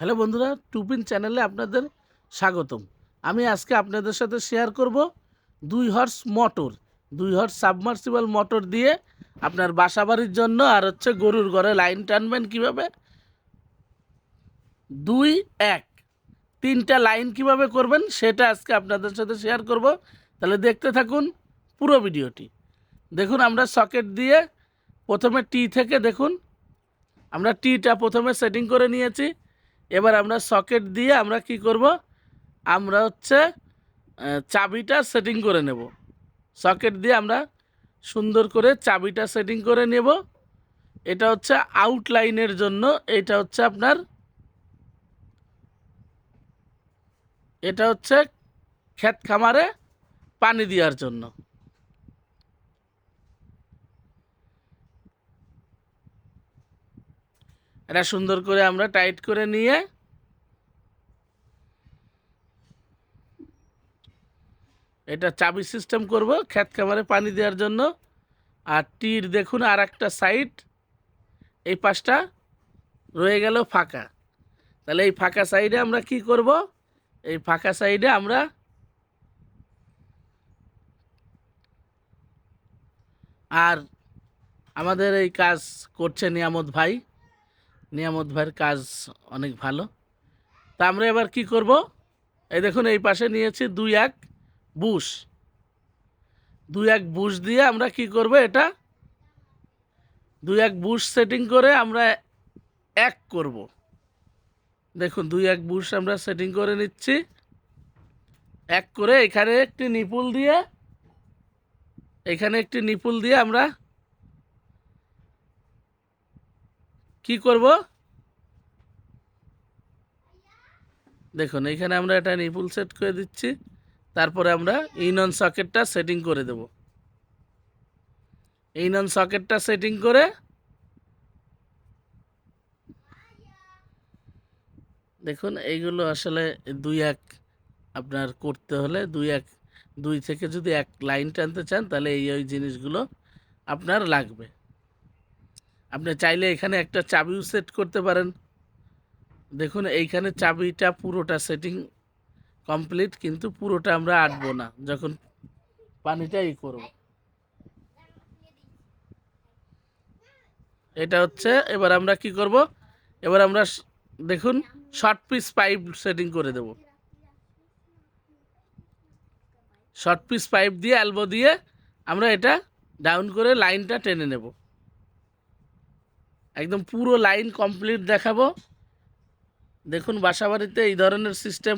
Hello বন্ধুরা, two-pin চ্যানেলে আপনাদের স্বাগতম। আমি আজকে আপনাদের সাথে শেয়ার করব দুই হর্স মোটর দুই হর্স সাবমার্সিবল মোটর দিয়ে আপনার বাসাবাড়ির জন্য আর হচ্ছে গরুর ঘরে লাইন টানবেন কীভাবে? দুই, এক। তিনটা লাইন কীভাবে করবেন সেটা আজকে আপনাদের সাথে শেয়ার করব। তাহলে দেখতে থাকুন পুরো ভিডিওটি। দেখুন, আমরা সকেট দিয়ে প্রথমে টি থেকে দেখুন, আমরা টিটা প্রথমে সেটিং করে নিয়েছি। এবার আমরা সকেট দিয়ে আমরা কি করব? আমরা হচ্ছে চাবিটা সেটিং করে নেব। সকেট দিয়ে আমরা সুন্দর করে চাবিটা সেটিং করে নেব। এটা হচ্ছে আউটলাইনের জন্য, এটা হচ্ছে আপনার, এটা হচ্ছে ক্ষেত খামারে পানি দেওয়ার জন্য। এটা সুন্দর করে আমরা টাইট করে নিয়ে এটা চাবি সিস্টেম করব ক্ষেত খামারে পানি দেওয়ার জন্য। আর টির দেখুন আর একটা সাইড, এই পাশটা রয়ে গেল ফাঁকা। তাহলে এই ফাঁকা সাইডে আমরা কি করব? এই ফাঁকা সাইডে আমরা আর আমাদের এই কাজ করছে নিয়ামত ভাই। নিয়ামত ভাইয়ের কাজ অনেক ভালো। তা আমরা এবার কি করব? এই দেখুন, এই পাশে নিয়েছি দুই এক বুশ। দুই এক বুশ দিয়ে আমরা কি করব এটা? দুই এক বুশ সেটিং করে আমরা এক করব। দেখুন, দুই এক বুশ আমরা সেটিং করে নিচ্ছি। এক করে এখানে একটি নিপুল দিয়ে, এখানে একটি নিপুল দিয়ে আমরা কি করব? দেখুন, এখানে আমরা এটা নিপুল সেট করে দিচ্ছি। তারপরে আমরা ইনন সকেটটা সেটিং করে দেব। ইনন সকেটটা সেটিং করে দেখুন, এইগুলো আসলে দুই এক আপনার করতে হলে দুই এক, দুই থেকে যদি এক লাইন টানতে চান, তাহলে এই, ওই জিনিসগুলো আপনার লাগবে। আপনি চাইলে এখানে একটা চাবিও সেট করতে পারেন। দেখুন, এইখানে চাবিটা পুরোটা সেটিং কমপ্লিট কিন্তু পুরোটা আমরা আটবো না। যখন পানিটা ই করব। এটা হচ্ছে, এবার আমরা কি করব? এবার আমরা দেখুন শর্ট পিস পাইপ সেটিং করে দেব। শর্ট পিস পাইপ দিয়ে অ্যালবো দিয়ে আমরা এটা ডাউন করে লাইনটা টেনে নেব। একদম পুরো লাইন কমপ্লিট দেখাবো। দেখুন, বাসাবাড়িতে এই ধরনের সিস্টেম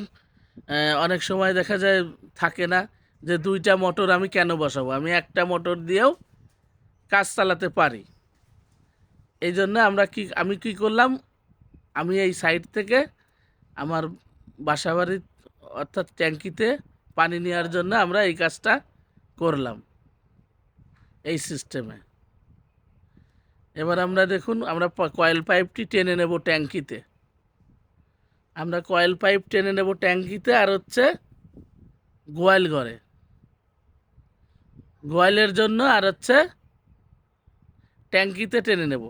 অনেক সময় দেখা যায় থাকে না যে দুইটা মোটর আমি কেন বসাবো? আমি একটা মোটর দিয়েও কাজ চালাতে পারি। এই জন্য আমরা কি, আমি কি করলাম? আমি এই সাইড থেকে আমার বাসাবাড়ির অর্থাৎ ট্যাঙ্কিতে পানি নেওয়ার জন্য আমরা এই কাজটা করলাম। এই সিস্টেমে এবার আমরা দেখুন, আমরা কয়েল পাইপটি টেনে নেব ট্যাঙ্কিতে। আমরা কয়েল পাইপ টেনে নেব ট্যাঙ্কিতে আর হচ্ছে গোয়াল ঘরে। গোয়ালের জন্য আর হচ্ছে ট্যাঙ্কিতে টেনে নেব।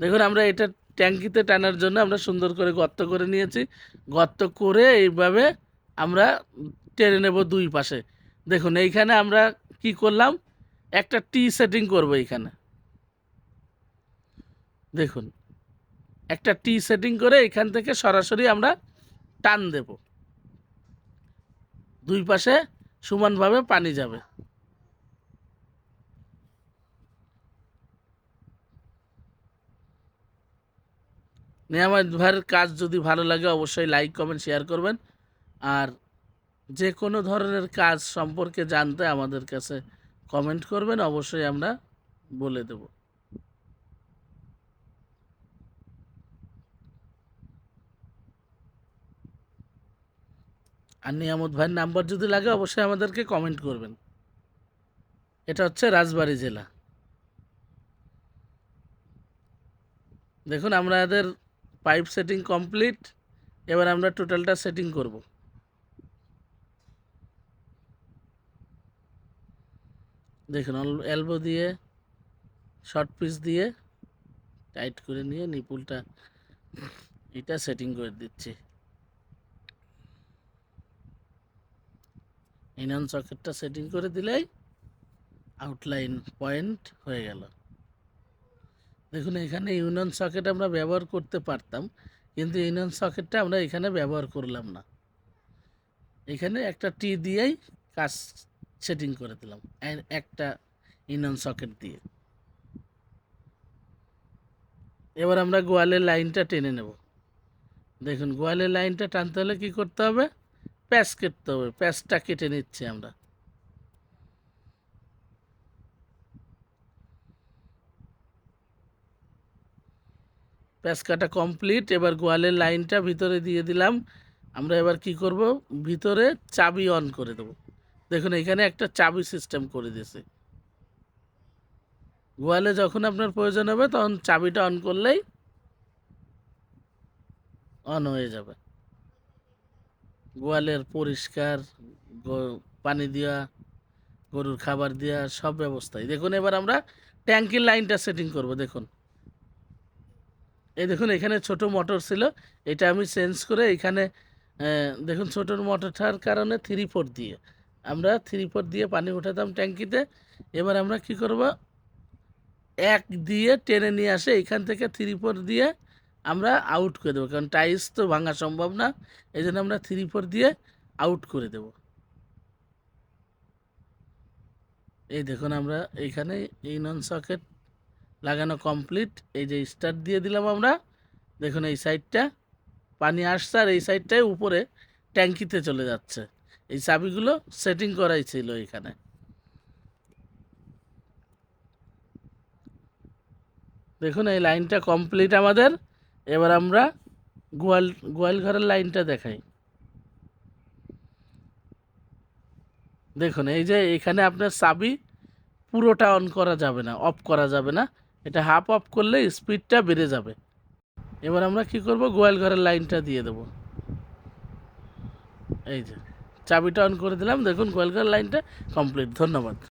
দেখুন, আমরা এটা ট্যাঙ্কিতে টানার জন্য আমরা সুন্দর করে গর্ত করে নিয়েছি। গর্ত করে এইভাবে আমরা টেনে নেব দুই পাশে। দেখুন, এইখানে আমরা কি করলাম? একটা টি সেটিং করব এখানে। দেখুন, একটা টি সেটিং করে এখান থেকে সরাসরি আমরা টান দেব। দুই পাশে সমানভাবে পানি যাবে। নিয়ামত ভাইয়ের কাজ যদি ভালো লাগে অবশ্যই লাইক, কমেন্ট, শেয়ার করবেন। আর যে কোনো ধরনের কাজ সম্পর্কে জানতে আমাদের কাছে কমেন্ট করবেন, অবশ্যই আমরা বলে দেব। আর নিয়ামত ভাইয়ের নাম্বার যদি লাগে, অবশ্যই আমাদেরকে কমেন্ট করবেন। এটা হচ্ছে রাজবাড়ী জেলা। দেখুন আমাদের পাইপ সেটিং কমপ্লিট, এবার আমরা টোটালটা সেটিং করব। দেখুন এলবো দিয়ে শর্ট পিস দিয়ে টাইট করে নিয়ে নিপুলটা এটা সেটিং করে দিচ্ছি। ইনন সকেটটা সেটিং করে দিলেই আউটলাইন পয়েন্ট হয়ে গেল। দেখুন, এখানে ইউনিয়ন সকেট আমরা ব্যবহার করতে পারতাম, কিন্তু ইউনিয়ন সকেটটা আমরা এখানে ব্যবহার করলাম না। এখানে একটা টি দিয়েই কাজ সেটিং করে দিলাম একটা ইনন সকেট দিয়ে। এবার আমরা গোয়ালের লাইনটা টেনে নেব। দেখুন, গোয়ালের লাইনটা টানতে হলে কি করতে হবে? প্যাচ কেটতে হবে, প্যাচটা কেটে নিচ্ছি আমরা। প্যাচ কাটা কমপ্লিট, এবার গোয়ালের লাইনটা ভিতরে দিয়ে দিলাম। আমরা এবার কি করব? ভিতরে চাবি অন করে দেবো। দেখুন, এখানে একটা চাবি সিস্টেম করে দিয়েছে। গোয়ালে যখন আপনার প্রয়োজন হবে, তখন চাবিটা অন করলেই অন হয়ে যাবে। গোয়ালের পরিষ্কার পানি দেওয়া, গরুর খাবার দেওয়া, সব ব্যবস্থাই। দেখুন, এবার আমরা ট্যাঙ্কির লাইনটা সেটিং করব, দেখুন। এই দেখুন, এখানে ছোট মোটর ছিল, এটা আমি চেঞ্জ করে এখানে দেখুন, ছোট মোটরটার কারণে থ্রি ফোর দিয়ে। আমরা থ্রি ফোর দিয়ে পানি উঠাতাম ট্যাঙ্কিতে। এবার আমরা কি করব? এক দিয়ে টেনে নিয়ে আসে, এখান থেকে থ্রি ফোর দিয়ে আমরা আউট করে দেবো। কারণ টাইলস তো ভাঙা সম্ভব না এই জন্য আমরা থ্রি ফোর দিয়ে আউট করে দেব। এই দেখুন আমরা এইখানে এই নন সকেট লাগানো কমপ্লিট এই যে স্টার্ট দিয়ে দিলাম আমরা। দেখুন এই সাইডটা পানি আসছে আর এই সাইডটাই উপরে ট্যাঙ্কিতে চলে যাচ্ছে। এই চাবিগুলো সেটিং করাই ছিল এখানে। দেখুন, এই লাইনটা কমপ্লিট আমাদের। এবার আমরা গোয়াল গোয়াল ঘরের লাইনটা দেখাই। দেখুন, এই যে এখানে আপনার চাবি পুরোটা অন করা যাবে না অফ করা যাবে না। এটা হাফ অফ করলে স্পিডটা বেড়ে যাবে। এবার আমরা কি করব? গোয়াল ঘরের লাইনটা দিয়ে দেব। এই যে। চাবিটা অন করে দিলাম। দেখুন কোয়েলকার লাইনটা কমপ্লিট ধন্যবাদ।